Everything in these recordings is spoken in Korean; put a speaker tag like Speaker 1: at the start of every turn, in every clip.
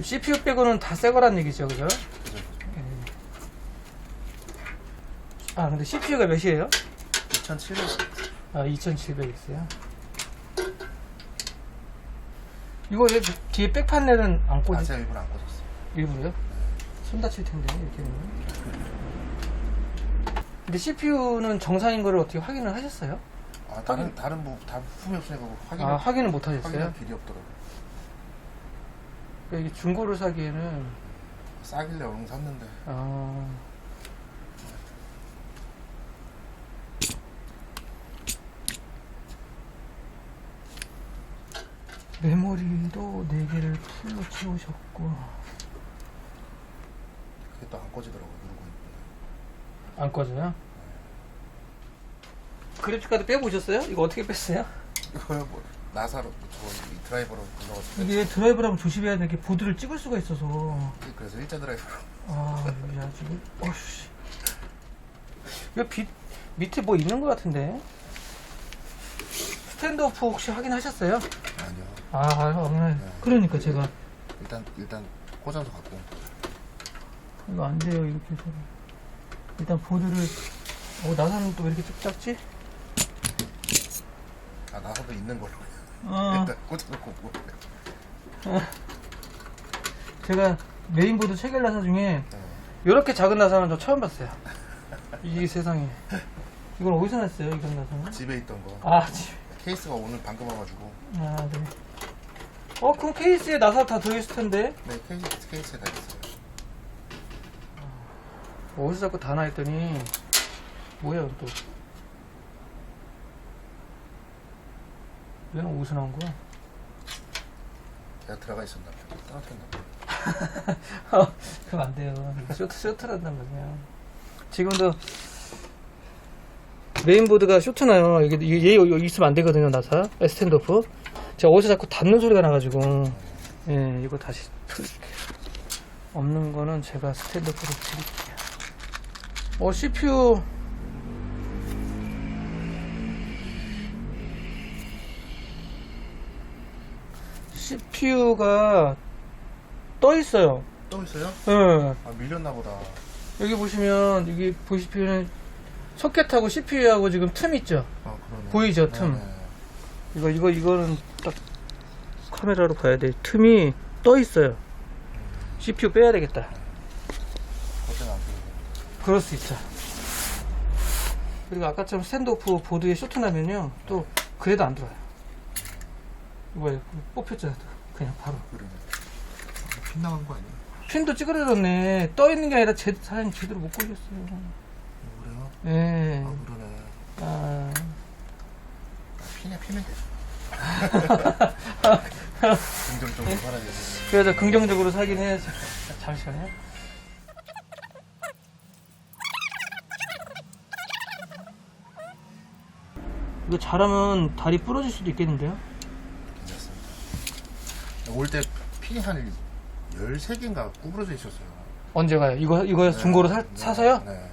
Speaker 1: CPU 빼고는 다 새 거란 얘기죠, 그죠? 예. 아, 근데 CPU가 몇이에요?
Speaker 2: 그죠. 2700.
Speaker 1: 아, 2700X요. 이거 왜 뒤에 백판넬은 안 꽂지?
Speaker 2: 아세요 일부러 안 꽂았어.
Speaker 1: 일부러요? 손 다칠 텐데, 이렇게 되면. 근데 CPU는 정상인 거를 어떻게 확인을 하셨어요?
Speaker 2: 아 다른 다른 뭐다 부품이 없으니까 확인
Speaker 1: 아, 확인을 못 하셨어요?
Speaker 2: 확인할 길이 없더라고.
Speaker 1: 그러니까 이게 중고를 사기에는,
Speaker 2: 싸길래 얼른 샀는데
Speaker 1: 아. 메모리도 4개를 풀로 채우셨고,
Speaker 2: 그게 또 안 꺼지더라고 누르고 있는데.
Speaker 1: 안 꺼져요? 그래픽카드 빼보셨어요? 이거 어떻게 뺐어요?
Speaker 2: 이거요 뭐 나사로 저이 드라이버로 눌러가지고
Speaker 1: 이게 드라이브라면 조심해야 돼. 이게 보드를 찍을 수가 있어서.
Speaker 2: 그래서 일자 드라이버로
Speaker 1: 아, 야, 지금, 어씨. 이거 빛, 밑에 뭐 있는 것 같은데? 스탠드오프 혹시 확인하셨어요?
Speaker 2: 아니요.
Speaker 1: 아, 아, 그러니까 제가.
Speaker 2: 일단 일단 꽂아서 갖고
Speaker 1: 이거 안 돼요, 이렇게 해서. 일단 보드를, 어, 나사는 또 왜 이렇게 쭉 작지?
Speaker 2: 아 나사도 있는 걸로
Speaker 1: 어,
Speaker 2: 일단 꽂아놓고 뭐.
Speaker 1: 제가 메인보드 체결 나사 중에
Speaker 2: 네.
Speaker 1: 이렇게 작은 나사는 저 처음 봤어요. 이 세상에. 이걸 어디서 났어요, 이런 나사는?
Speaker 2: 집에 있던 거
Speaker 1: 아, 집.
Speaker 2: 케이스가 오늘 방금 와가지고
Speaker 1: 아, 네. 어, 그럼 케이스에 나사 다 들어있을 텐데?
Speaker 2: 네 케이스 케이스에 다 있어요.
Speaker 1: 어디서 자꾸 다 나있더니, 뭐야, 또. 얘는 나온 거야?
Speaker 2: 내가 들어가 있었나 봐. 떨어졌나 봐.
Speaker 1: 어, 그럼 안 돼요. 쇼트, 쇼트란단 말이야. 지금도 메인보드가 쇼트나요. 이게, 이게 얘 여기 있으면 안 되거든요, 나사. 스탠드오프. 제가 어디서 자꾸 닿는 소리가 나가지고, 예, 이거 다시 틀게요. 없는 거는 제가 스탠드오프로 드릴게요. 어, CPU. CPU가 떠 있어요.
Speaker 2: 또 있어요?
Speaker 1: 예.
Speaker 2: 아 밀렸나 보다.
Speaker 1: 여기 보시면 여기 보시면 소켓하고 CPU하고 지금 틈 있죠.
Speaker 2: 아 그러네.
Speaker 1: 보이죠,
Speaker 2: 네,
Speaker 1: 틈?
Speaker 2: 네.
Speaker 1: 이거 이거 이거는 딱 카메라로 봐야 돼. 틈이 떠 있어요. CPU 빼야 되겠다.
Speaker 2: 그때는 안.
Speaker 1: 그럴 수 있어. 그리고 아까처럼 스탠드오프 보드에 쇼트 나면요, 또 그래도 안 들어요. 이거 뽑혔잖아. 그냥 바로.
Speaker 2: 그러네. 아, 핀 나간 거 아니야?
Speaker 1: 핀도 찌그러졌네. 떠 있는 게 아니라 제, 사장님 제대로 못 걸렸어요.
Speaker 2: 어, 그래요?
Speaker 1: 예.
Speaker 2: 아 그러네.
Speaker 1: 아.
Speaker 2: 아, 피냐 피면 되죠. 긍정적으로 살아야지.
Speaker 1: 그래서 긍정적으로 사긴 해야지. 잠시만요. 이거 잘하면 다리 부러질 수도 있겠는데요?
Speaker 2: 올때 핀이 한 13개인가 구부러져 있었어요.
Speaker 1: 언제 가요? 이거, 이거 중고로 사,
Speaker 2: 네,
Speaker 1: 사서요?
Speaker 2: 네.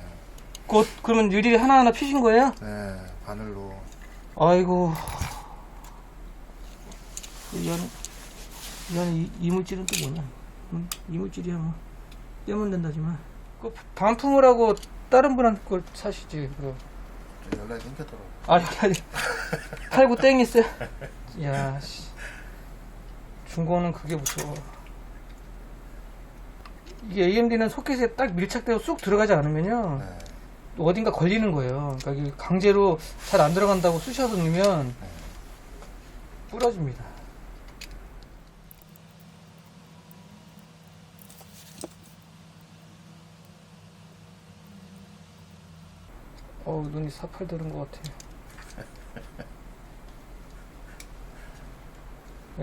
Speaker 1: 그, 그러면 일일이 하나하나 피신 거예요?
Speaker 2: 네, 바늘로.
Speaker 1: 아이고. 이 안에, 이 안에 이, 이물질은 또 뭐냐? 응? 이물질이야 뭐. 떼면 된다지만. 그 반품을 하고 다른 분한테 걸 사시지. 그거.
Speaker 2: 저 연락이 끊겼더라고요.
Speaker 1: 아니, 아니. 팔고 땡했어요. 야, 씨. 중고는 그게 무서워. 이게 AMD는 소켓에 딱 밀착되어 쑥 들어가지 않으면요.
Speaker 2: 네.
Speaker 1: 어딘가 걸리는 거예요. 그러니까 강제로 잘 안 들어간다고 쑤셔서 넣으면 부러집니다. 어우, 눈이 사팔 드는 것 같아요.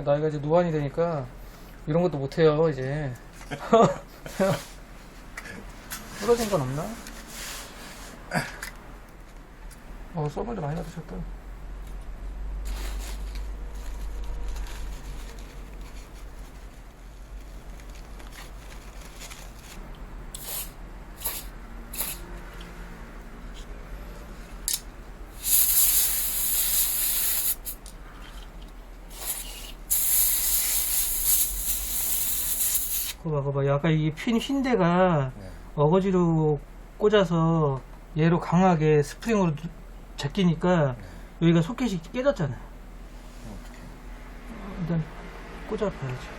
Speaker 1: 나이가 이제 노안이 되니까 이런 것도 못해요, 이제. 부러진 건 없나? 어, 써물도 많이 받으셨다. 거봐, 거봐. 약간 이 핀 흰데가
Speaker 2: 네.
Speaker 1: 어거지로 꽂아서 얘로 강하게 스프링으로 누- 제끼니까 여기가 소켓이 깨졌잖아요.
Speaker 2: 그럼 어떡해.
Speaker 1: 일단 꽂아봐야죠.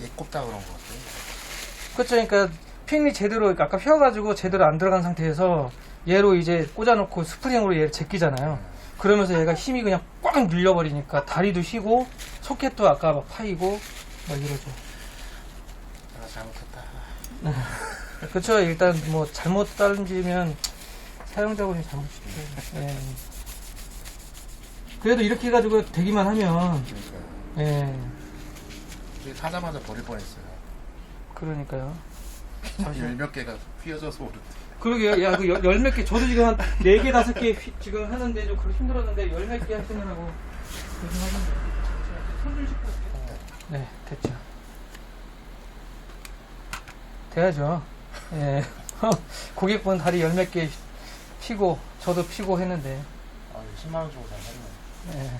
Speaker 2: 얘, 얘 꼽다 그런 것 같아요.
Speaker 1: 그렇죠. 그러니까 핀이 제대로 아까 펴가지고 제대로 안 들어간 상태에서 얘로 이제 꽂아놓고 스프링으로 얘를 제끼잖아요. 그러면서 얘가 힘이 그냥 꽉 눌려버리니까 다리도 휘고 소켓도 아까 막 파이고 막 이러죠.
Speaker 2: 내가 잘못했다.
Speaker 1: 그렇죠. 일단 뭐 잘못 따지면 사용자분이 잘못이죠. 예. 그래도 이렇게 해가지고 되기만 하면
Speaker 2: 그러니까요.
Speaker 1: 예.
Speaker 2: 사자마자 버릴 뻔했어요.
Speaker 1: 그러니까요.
Speaker 2: 열몇 개가 휘어져서 오르대.
Speaker 1: 그러게요. 야, 그 열 몇 개, 저도 지금 한네 개, 다섯 개 휘- 지금 하는데 좀 그렇게 힘들었는데 열 몇 개 하시느라고 고생하셨네요. 올게요. 네, 됐죠. 돼야죠. 예. 고객분 다리 열 몇 개 피고, 저도 피고 했는데,
Speaker 2: 아, 10만 원 주고 잘 샀네.
Speaker 1: 예.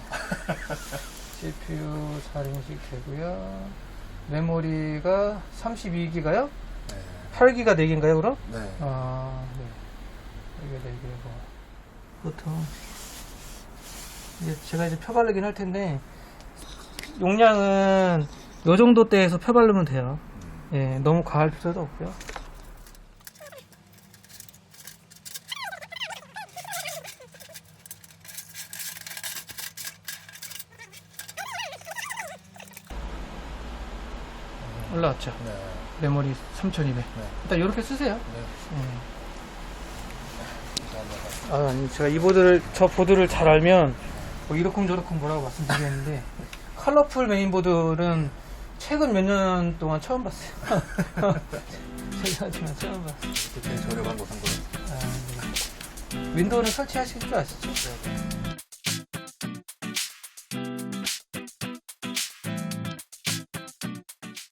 Speaker 1: CPU 4인식 되고요 메모리가 32기가요?
Speaker 2: 네.
Speaker 1: 8기가 4개인가요, 그럼?
Speaker 2: 네.
Speaker 1: 아, 네. 이게 네 개고. 보통, 이제 제가 이제 펴바르긴 할 텐데, 용량은 요 정도 대에서 펴 바르면 돼요. 예, 너무 과할 필요도 없고요. 올라왔죠.
Speaker 2: 네.
Speaker 1: 메모리 3200.
Speaker 2: 네.
Speaker 1: 일단 이렇게 쓰세요.
Speaker 2: 네.
Speaker 1: 예. 아, 아니, 제가 이 보드를, 저 보드를 잘 알면, 뭐 이러쿵저러쿵 뭐라고 말씀드리겠는데, 컬러풀 메인보드는 최근 몇 년 동안 처음 봤어요. 최근 처음 봤어요.
Speaker 2: 되게 저렴한 거산 거예요.
Speaker 1: 아, 네. 윈도우는 설치하실 줄 아시죠?